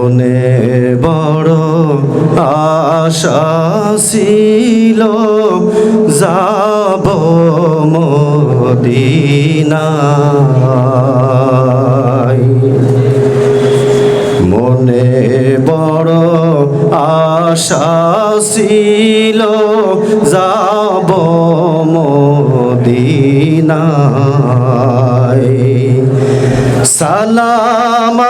মনে বড় আশা ছিল যাব মদিনা মনে বড় আশা ছিল যাব মদিনায়। সালাম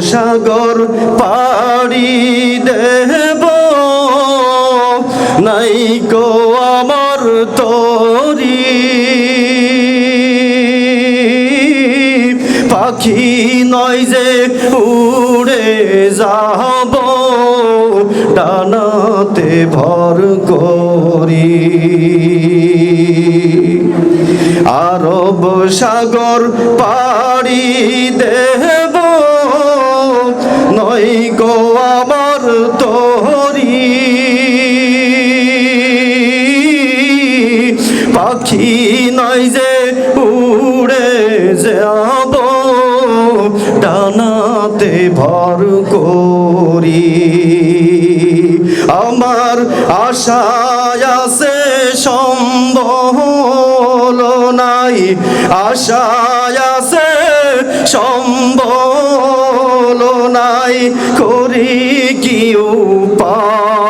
সাগর পাড়ি দেব। নাই কো আমার তরি। পাখি নয় যে উড়ে যাব, ডানাতে ভর করি। আরব সাগর পাড়ি দেব। পাখি নয় যে উড়ে যাব ডানাতে ভর করি। আমার আশায় আছে সম্বল নাই, আশায় আছে সম্বল নাই, করি কি উপায়?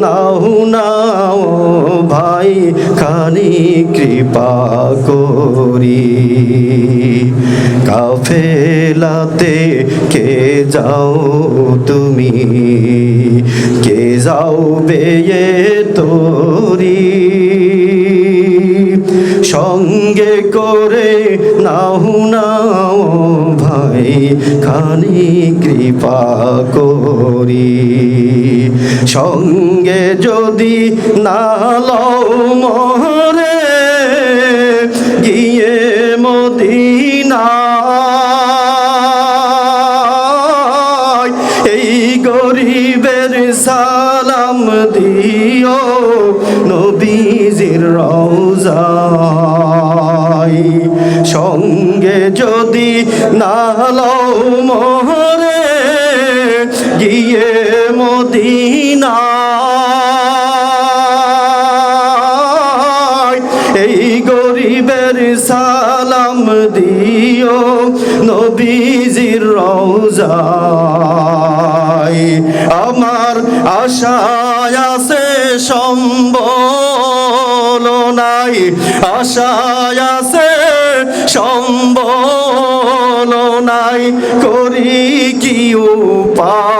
নাও নাও ভাই, খানি কৃপা করি। কাফেলাতে কে যাও তুমি? কে যাও বেয়ে তোরি? সঙ্গে করে নাও নাও ভাই, খানি কৃপা করি। সঙ্গে যদি না লও মরে, গিয়ে মদিনা এই গরিবের সালাম দিও নবীজির রওজায়। সঙ্গে যদি না লও মোহরে গিয়ে মদিনা। এই গরিবের সালাম দিও নবীজির রওজায়। আমার আশায় আছে সম্বল নাই আশায় আছে সম্বল নাই করি কি উপায়?